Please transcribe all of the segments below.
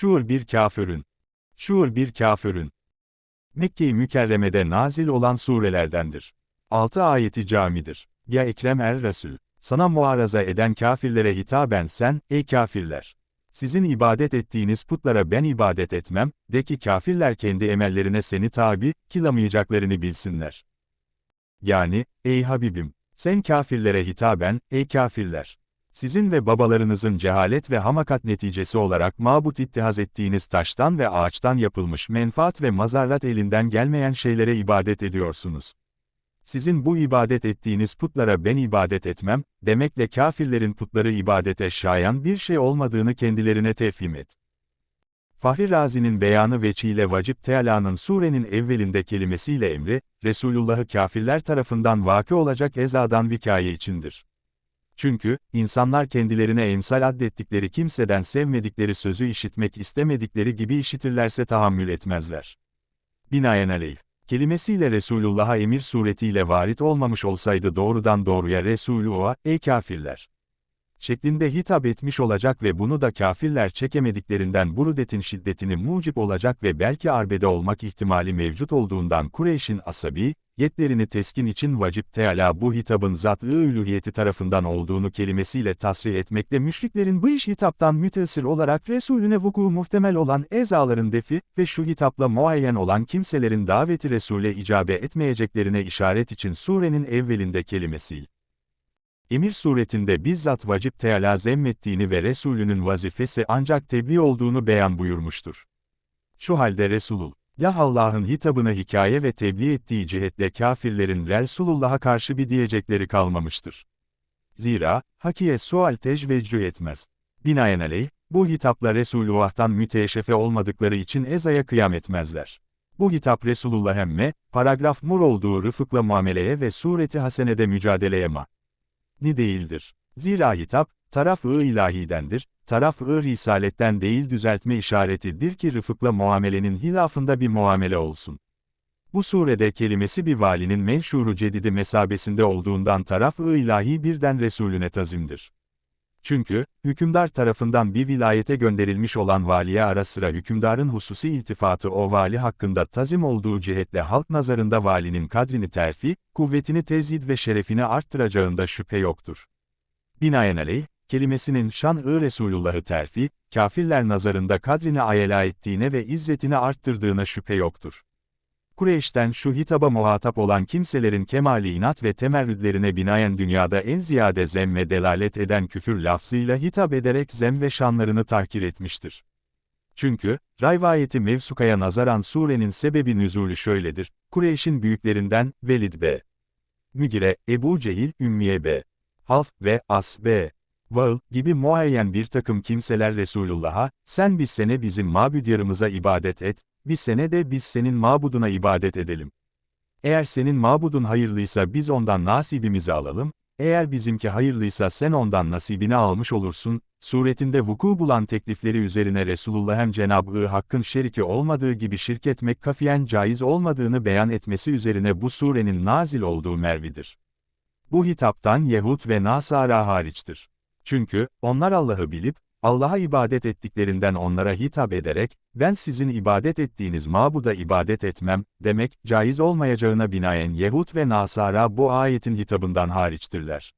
Şuur bir kafirün. Şuur bir kafirün. Mekke-i Mükerreme'de nazil olan surelerdendir. 6 ayeti camidir. Ya Ekrem er Resul, sana muaraza eden kafirlere hitaben sen, ey kafirler! Sizin ibadet ettiğiniz putlara ben ibadet etmem, de ki kafirler kendi emellerine seni tabi, kılamayacaklarını bilsinler. Yani, ey Habibim, sen kafirlere hitaben, ey kafirler! Sizin ve babalarınızın cehalet ve hamakat neticesi olarak mabut ittihaz ettiğiniz taştan ve ağaçtan yapılmış menfaat ve mazarrat elinden gelmeyen şeylere ibadet ediyorsunuz. Sizin bu ibadet ettiğiniz putlara ben ibadet etmem, demekle kafirlerin putları ibadete şayan bir şey olmadığını kendilerine tefhim et. Fahri Razi'nin beyanı veçiyle vacip teala'nın surenin evvelinde kelimesiyle emri, Resulullah'ı kafirler tarafından vakı olacak ezadan vikaye içindir. Çünkü, insanlar kendilerine emsal addettikleri kimseden sevmedikleri sözü işitmek istemedikleri gibi işitirlerse tahammül etmezler. Binaenaleyh, kelimesiyle Resulullah'a emir suretiyle varit olmamış olsaydı doğrudan doğruya Resulullah'a, ey kafirler! şeklinde hitap etmiş olacak ve bunu da kafirler çekemediklerinden burudetin şiddetini mucip olacak ve belki arbede olmak ihtimali mevcut olduğundan Kureyş'in asabi, yetlerini teskin için vacip teala bu hitabın zat-ı üluhiyeti tarafından olduğunu kelimesiyle tasrih etmekle müşriklerin bu iş hitaptan mütesir olarak Resulüne vuku muhtemel olan ezaların defi ve şu hitapla muayyen olan kimselerin daveti Resul'e icabe etmeyeceklerine işaret için surenin evvelinde kelimesiyle emir suretinde bizzat vacip teala zemmettiğini ve Resulünün vazifesi ancak tebliğ olduğunu beyan buyurmuştur. Şu halde Resulul, ya Allah'ın hitabını hikaye ve tebliğ ettiği cihetle kafirlerin Resulullah'a karşı bir diyecekleri kalmamıştır. Zira, hakiye sual tecveccü etmez. Binaenaleyh, bu hitapla Resulullah'tan müteşefe olmadıkları için ezaya kıyam etmezler. Bu hitap Resulullah emme, paragraf mur olduğu rıfıkla muameleye ve sureti hasenede mücadeleye ma ni değildir. Zira hitap, taraf-ı ilahidendir, taraf-ı risaletten değil düzeltme işaretidir ki rıfıkla muamelenin hilafında bir muamele olsun. Bu surede kelimesi bir valinin menşuru cedidi mesabesinde olduğundan taraf-ı ilahi birden Resulüne tazimdir. Çünkü, hükümdar tarafından bir vilayete gönderilmiş olan valiye ara sıra hükümdarın hususi iltifatı o vali hakkında tazim olduğu cihetle halk nazarında valinin kadrini terfi, kuvvetini tezid ve şerefini arttıracağında şüphe yoktur. Binaenaleyh, kelimesinin şan-ı Resulullah'ı terfi, kafirler nazarında kadrini ayela ettiğine ve izzetini arttırdığına şüphe yoktur. Kureyş'ten şu hitaba muhatap olan kimselerin kemali inat ve temerrüdlerine binaen dünyada en ziyade zemme delalet eden küfür lafzıyla hitap ederek zem ve şanlarını tahkir etmiştir. Çünkü, rayvayeti mevsukaya nazaran surenin sebebi nüzulü şöyledir, Kureyş'in büyüklerinden, Velid B. Mügire, Ebu Cehil, Ümmiye B. Half ve As B. Vaıl gibi muayyen bir takım kimseler Resulullah'a, sen bir sene bizim mabüdyarımıza ibadet et, bir sene de biz senin mabuduna ibadet edelim. Eğer senin mabudun hayırlıysa biz ondan nasibimizi alalım, eğer bizimki hayırlıysa sen ondan nasibini almış olursun, suretinde vuku bulan teklifleri üzerine Resulullah hem Cenab-ı Hakk'ın şeriki olmadığı gibi şirk etmek kafiyen caiz olmadığını beyan etmesi üzerine bu surenin nazil olduğu mervidir. Bu hitaptan Yehud ve Nasara hariçtir. Çünkü, onlar Allah'ı bilip, Allah'a ibadet ettiklerinden onlara hitap ederek, ben sizin ibadet ettiğiniz mabuda ibadet etmem, demek, caiz olmayacağına binaen Yehud ve Nasara bu ayetin hitabından hariçtirler.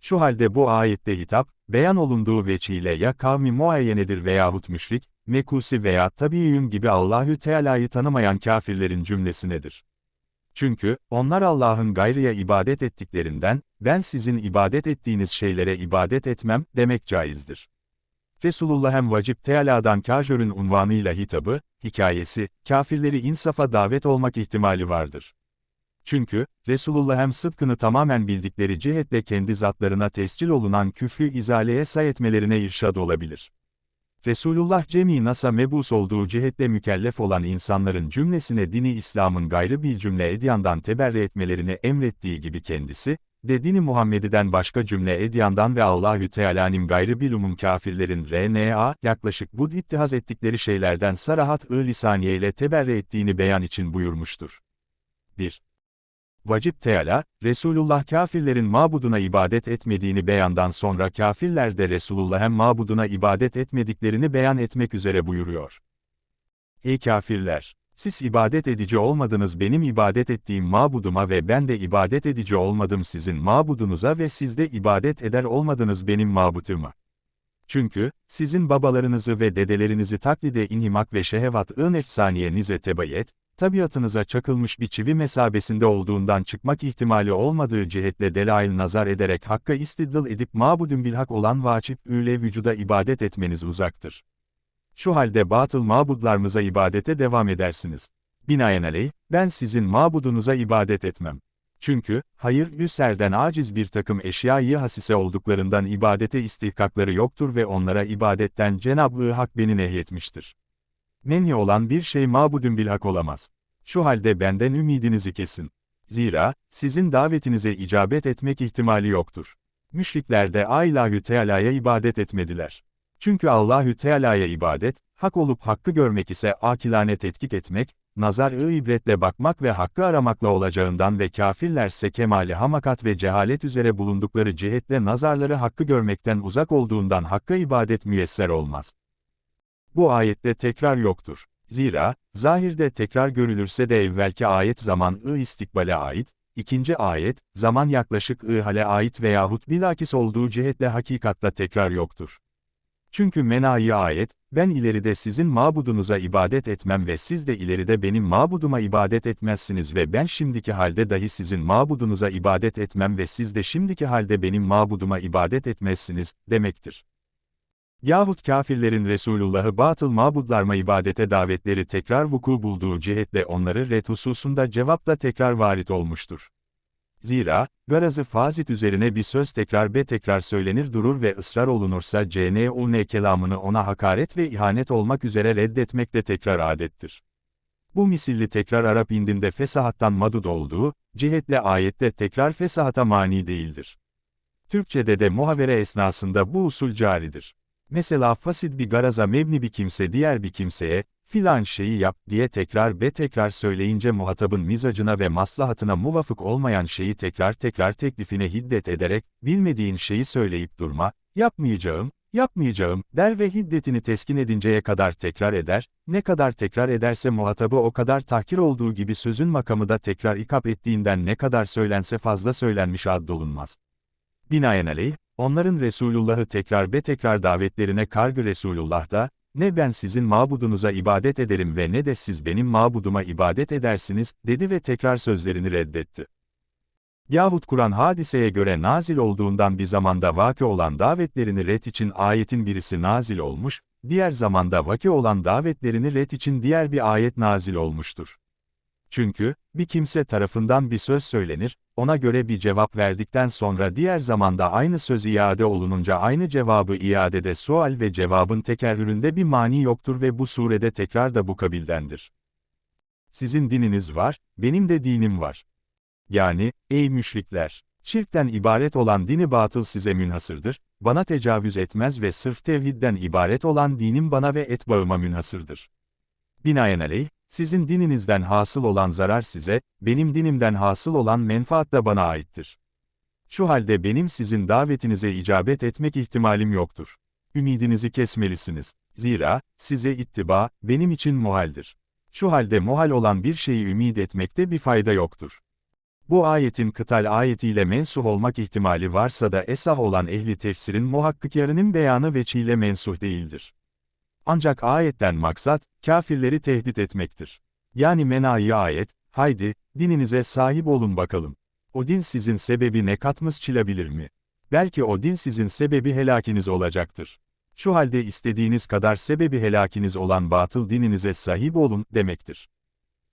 Şu halde bu ayette hitap, beyan olunduğu veçiyle ya kavmi muayyenedir veyahut müşrik, mekusi veya tabiiyün gibi Allahü Teala'yı tanımayan kafirlerin cümlesinedir. Çünkü, onlar Allah'ın gayrıya ibadet ettiklerinden, ben sizin ibadet ettiğiniz şeylere ibadet etmem, demek caizdir. Resulullah hem vacip teala'dan kâjörün unvanıyla hitabı, hikayesi, kafirleri insafa davet olmak ihtimali vardır. Çünkü, Resulullah hem sıdkını tamamen bildikleri cihetle kendi zatlarına tescil olunan küfrü izaleye sayetmelerine irşad olabilir. Resulullah cemi nasa mebus olduğu cihetle mükellef olan insanların cümlesine dini İslam'ın gayrı bir cümle edyandan teberri etmelerini emrettiği gibi kendisi, de dini Muhammed'den başka cümle edyandan ve Allahü Teala'nın gayrı bilumum kafirlerin RNA, yaklaşık bu ittihaz ettikleri şeylerden sarahat-ı lisaniye ile teberri ettiğini beyan için buyurmuştur. 1. Vacip Teala, Resulullah kafirlerin mabuduna ibadet etmediğini beyandan sonra kafirler de Resulullah'ın mabuduna ibadet etmediklerini beyan etmek üzere buyuruyor. Ey kafirler! Siz ibadet edici olmadınız benim ibadet ettiğim mabuduma ve ben de ibadet edici olmadım sizin mabudunuza ve siz de ibadet eder olmadınız benim mabutuma. Çünkü, sizin babalarınızı ve dedelerinizi taklide inhimak ve şehevat-ı efsaniyenize tebayet, tabiatınıza çakılmış bir çivi mesabesinde olduğundan çıkmak ihtimali olmadığı cihetle delail nazar ederek hakka istidlal edip mabudun bilhak olan vaçip üle vücuda ibadet etmeniz uzaktır. Şu halde batıl mabudlarımıza ibadete devam edersiniz. Binaenaleyh, ben sizin mabudunuza ibadet etmem. Çünkü, hayır yüserden aciz bir takım eşyayı hasise olduklarından ibadete istihkakları yoktur ve onlara ibadetten Cenab-ı Hak beni nehyetmiştir. Menhi olan bir şey mabudun bilhak olamaz. Şu halde benden ümidinizi kesin. Zira, sizin davetinize icabet etmek ihtimali yoktur. Müşrikler de Allahü Teala'ya ibadet etmediler. Çünkü Allahü Teala'ya ibadet, hak olup hakkı görmek ise akilane tetkik etmek, nazar-ı ibretle bakmak ve hakkı aramakla olacağından ve kafirlerse kemali hamakat ve cehalet üzere bulundukları cihetle nazarları hakkı görmekten uzak olduğundan hakka ibadet müyesser olmaz. Bu ayette tekrar yoktur. Zira, zahirde tekrar görülürse de evvelki ayet zaman-ı istikbale ait, ikinci ayet, zaman yaklaşık ı hale ait veyahut bilakis olduğu cihetle hakikatta tekrar yoktur. Çünkü menai ayet, ben ileride sizin mabudunuza ibadet etmem ve siz de ileride benim mabuduma ibadet etmezsiniz ve ben şimdiki halde dahi sizin mabudunuza ibadet etmem ve siz de şimdiki halde benim mabuduma ibadet etmezsiniz, demektir. Yahut kafirlerin Resulullah'ı batıl mabudlarma ibadete davetleri tekrar vuku bulduğu cihetle onları ret hususunda cevapla tekrar varit olmuştur. Zira, garazı fazit üzerine bir söz tekrar be tekrar söylenir durur ve ısrar olunursa CNUN kelamını ona hakaret ve ihanet olmak üzere reddetmek de tekrar adettir. Bu misilli tekrar Arap indinde fesahattan madud olduğu, cihetle ayette tekrar fesahata mani değildir. Türkçede de muhavere esnasında bu usul caridir. Mesela fasid bir garaza mebni bir kimse diğer bir kimseye, filan şeyi yap diye tekrar be tekrar söyleyince muhatabın mizacına ve maslahatına muvafık olmayan şeyi tekrar tekrar teklifine hiddet ederek, bilmediğin şeyi söyleyip durma, yapmayacağım, yapmayacağım, der ve hiddetini teskin edinceye kadar tekrar eder, ne kadar tekrar ederse muhatabı o kadar tahkir olduğu gibi sözün makamı da tekrar ikap ettiğinden ne kadar söylense fazla söylenmiş addolunmaz. Binaenaleyh, onların Resulullah'ı tekrar be tekrar davetlerine kargı Resulullah da, ne ben sizin mabudunuza ibadet ederim ve ne de siz benim mabuduma ibadet edersiniz, dedi ve tekrar sözlerini reddetti. Yahut Kur'an hadiseye göre nazil olduğundan bir zamanda vaki olan davetlerini ret için ayetin birisi nazil olmuş, diğer zamanda vaki olan davetlerini ret için diğer bir ayet nazil olmuştur. Çünkü, bir kimse tarafından bir söz söylenir, ona göre bir cevap verdikten sonra diğer zamanda aynı söz iade olununca aynı cevabı iadede sual ve cevabın tekerrüründe bir mani yoktur ve bu surede tekrar da bu kabildendir. Sizin dininiz var, benim de dinim var. Yani, ey müşrikler! Şirkten ibaret olan dini batıl size münhasırdır, bana tecavüz etmez ve sırf tevhidden ibaret olan dinim bana ve etbağıma münhasırdır. Binaenaleyh, sizin dininizden hasıl olan zarar size, benim dinimden hasıl olan menfaat da bana aittir. Şu halde benim sizin davetinize icabet etmek ihtimalim yoktur. Ümidinizi kesmelisiniz. Zira, size ittiba, benim için muhaldir. Şu halde muhal olan bir şeyi ümid etmekte bir fayda yoktur. Bu ayetin kıtal ayetiyle mensuh olmak ihtimali varsa da esah olan ehli tefsirin muhakkikyarının beyanı veçiyle mensuh değildir. Ancak ayetten maksat, kafirleri tehdit etmektir. Yani menai ayet, haydi, dininize sahip olun bakalım. O din sizin sebebi ne katmız çilebilir mi? Belki o din sizin sebebi helakiniz olacaktır. Şu halde istediğiniz kadar sebebi helakiniz olan batıl dininize sahip olun, demektir.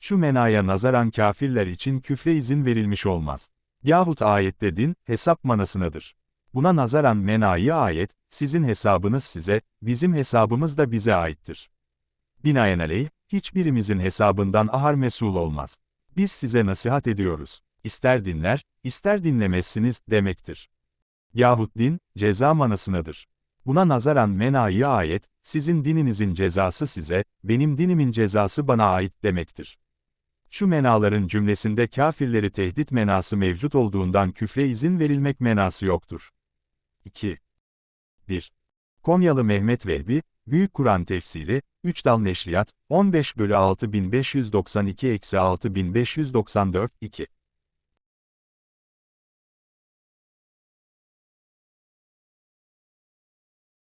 Şu menaya nazaran kafirler için küfre izin verilmiş olmaz. Yahut ayette din, hesap manasınadır. Buna nazaran menai ayet, sizin hesabınız size, bizim hesabımız da bize aittir. Binaenaleyh, hiçbirimizin hesabından ahar mesul olmaz. Biz size nasihat ediyoruz. İster dinler, ister dinlemezsiniz, demektir. Yahut din, ceza manasınadır. Buna nazaran menai ayet, sizin dininizin cezası size, benim dinimin cezası bana ait demektir. Şu menaların cümlesinde kafirleri tehdit menası mevcut olduğundan küfre izin verilmek menası yoktur. 2. 1. Konyalı Mehmet Vehbi, Büyük Kur'an Tefsiri, 3 Dal Neşriyat, 15 bölü 6592-6594, 2.